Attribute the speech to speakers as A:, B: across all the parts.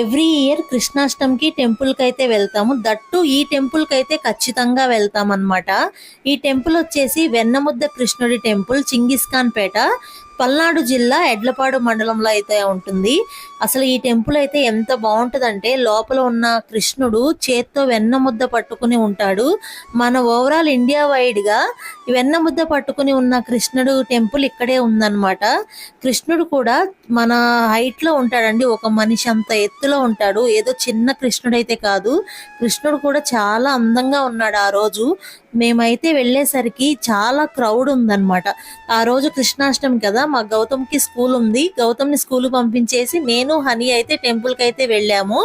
A: Every year కృష్ణాష్టమికి టెంపుల్కి అయితే వెళ్తాము. దట్టు ఈ టెంపుల్కి అయితే ఖచ్చితంగా వెళ్తాం అనమాట ఈ టెంపుల్ వచ్చేసి వెన్నముద్ద కృష్ణుడి టెంపుల్ చింగిస్ఖాన్ పేట. పల్నాడు జిల్లా ఎడ్లపాడు మండలంలో అయితే ఉంటుంది. అసలు ఈ టెంపుల్ అయితే ఎంత బాగుంటుందంటే లోపల ఉన్న కృష్ణుడు చేత్తో వెన్న ముద్ద పట్టుకుని ఉంటాడు. మన ఓవరాల్ ఇండియా వైడ్గా వెన్న ముద్ద పట్టుకుని ఉన్న కృష్ణుడు టెంపుల్ ఇక్కడే ఉందన్నమాట. కృష్ణుడు కూడా మన హైట్లో ఉంటాడండి. ఒక మనిషి అంత ఎత్తులో ఉంటాడు. ఏదో చిన్న కృష్ణుడు అయితే కాదు. కృష్ణుడు కూడా చాలా అందంగా ఉన్నాడు ఆ రోజు. మేమైతే వెళ్ళేసరికి చాలా క్రౌడ్ ఉందన్నమాట. ఆ రోజు కృష్ణాష్టమి కదా మా గౌతమ్కి స్కూల్ ఉంది. గౌతమ్ని స్కూల్ పంపించేసి నేను హనీ అయితే టెంపుల్కి అయితే వెళ్ళాము.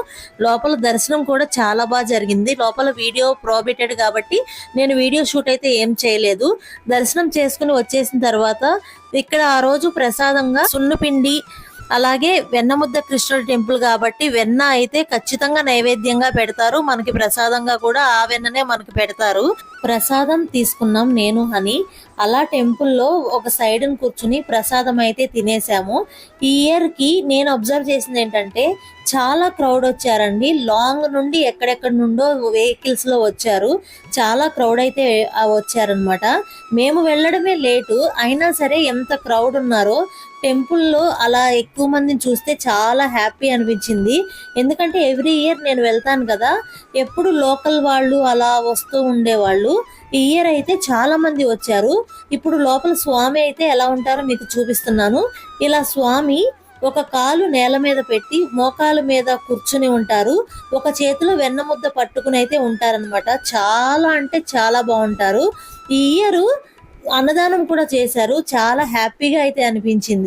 A: లోపల దర్శనం కూడా చాలా బాగా జరిగింది. లోపల వీడియో ప్రోబిటెడ్ కాబట్టి నేను వీడియో షూట్ అయితే ఏం చేయలేదు. దర్శనం చేసుకుని వచ్చేసిన తర్వాత ఇక్కడ ఆ రోజు ప్రసాదంగా సున్నుపిండి అలాగే వెన్నముద్ద కృష్ణుడి టెంపుల్ కాబట్టి వెన్న అయితే ఖచ్చితంగా నైవేద్యంగా పెడతారు. మనకి ప్రసాదంగా కూడా ఆ వెన్ననే మనకి పెడతారు. ప్రసాదం తీసుకున్నాం నేను అని అలా టెంపుల్లో ఒక సైడ్ కూర్చుని ప్రసాదం అయితే తినేసాము. ఈ ఇయర్కి నేను అబ్జర్వ్ చేసింది ఏంటంటే చాలా క్రౌడ్ వచ్చారండి. లాంగ్ నుండి ఎక్కడెక్కడ నుండో వెహికల్స్లో వచ్చారు. చాలా క్రౌడ్ అయితే వచ్చారనమాట మేము వెళ్ళడమే లేటు. అయినా సరే ఎంత క్రౌడ్ ఉన్నారో టెంపుల్లో అలా ఎక్కువ మందిని చూస్తే చాలా హ్యాపీ అనిపించింది. ఎందుకంటే ఎవ్రీ ఇయర్ నేను వెళ్తాను కదా. ఎప్పుడు లోకల్ వాళ్ళు అలా వస్తూ ఉండేవాళ్ళు. ఈ ఇయర్ అయితే చాలా మంది వచ్చారు. ఇప్పుడు లోపల స్వామి అయితే ఎలా ఉంటారో మీకు చూపిస్తున్నాను. ఇలా స్వామి ఒక కాలు నేల మీద పెట్టి మోకాల మీద కూర్చుని ఉంటారు. ఒక చేతిలో వెన్న ముద్ద పట్టుకుని అయితే ఉంటారనమాట చాలా అంటే చాలా బాగుంటారు. ఈ ఇయర్ అన్నదానం కూడా చేశారు. చాలా హ్యాపీగా అయితే అనిపించింది.